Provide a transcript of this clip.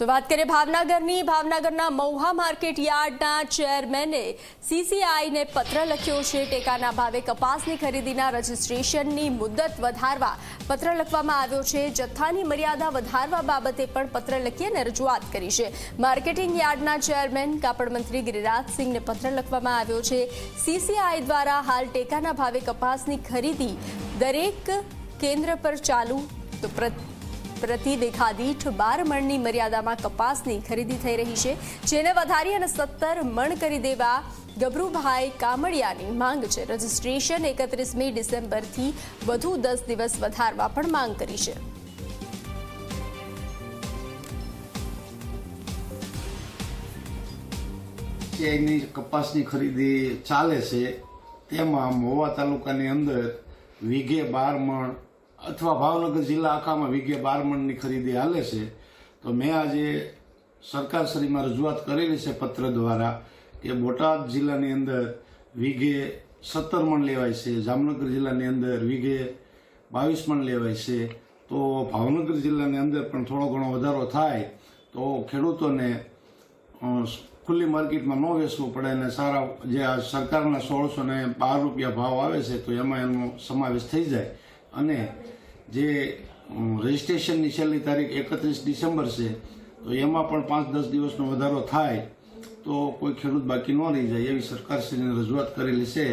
તો વાત કરીએ ભાવનગરની. ભાવનગરના મહુવા માર્કેટ યાર્ડના ચેરમેને સીસીઆઈને પત્ર લખ્યો છે, ટેકાના ભાવે કપાસની ખરીદીના રજીસ્ટ્રેશનની મુદત વધારવા પત્ર લખવામાં આવ્યો છે. જથ્થાની મર્યાદા વધારવા બાબતે પણ પત્ર લખી અને રજૂઆત કરી છે. માર્કેટિંગ યાર્ડના ચેરમેન કાપડ મંત્રી ગિરિરાજસિંહને પત્ર લખવામાં આવ્યો છે. સીસીઆઈ દ્વારા હાલ ટેકાના ભાવે કપાસની ખરીદી દરેક કેન્દ્ર પર ચાલુ. તો પ્રતિ દેખા દીઠ બાર મણની મર્યાદામાં કપાસની ખરીદી થઈ રહી છે, જેને વધારી અને સત્તર મણ કરી દેવા ગભરુભાઈ કામડિયાની માંગ છે. રજીસ્ટ્રેશન એકત્રીસમી ડિસેમ્બરથી વધુ દસ દિવસ વધારવા પણ માંગ કરી છે. એની કપાસની ખરીદી ચાલે છે, તેમાં મહુવા તાલુકાની અંદર વીઘે બાર મણ અથવા ભાવનગર જિલ્લા આખામાં વીઘે બાર મણની ખરીદી હાલે છે, તો મેં આજે સરકારશ્રીમાં રજૂઆત કરેલી છે પત્ર દ્વારા કે બોટાદ જિલ્લાની અંદર વીઘે સત્તર મણ લેવાય છે, જામનગર જિલ્લાની અંદર વીઘે બાવીસ મણ લેવાય છે. તો ભાવનગર જિલ્લાની અંદર પણ થોડો ઘણો વધારો થાય, તો ખેડૂતોને ખુલ્લી માર્કેટમાં ન વેચવું પડે અને સારા જે આ સરકારના સોળસો ને બાર રૂપિયા ભાવ આવે છે, તો એમાં એનો સમાવેશ થઈ જાય. અને જે રજિસ્ટ્રેશનની છેલ્લી તારીખ એકત્રીસ ડિસેમ્બર છે, તો એમાં પણ પાંચ દસ દિવસનો વધારો થાય, તો કોઈ ખેડૂત બાકી ન રહી જાય એવી સરકારશ્રીને રજૂઆત કરેલી છે.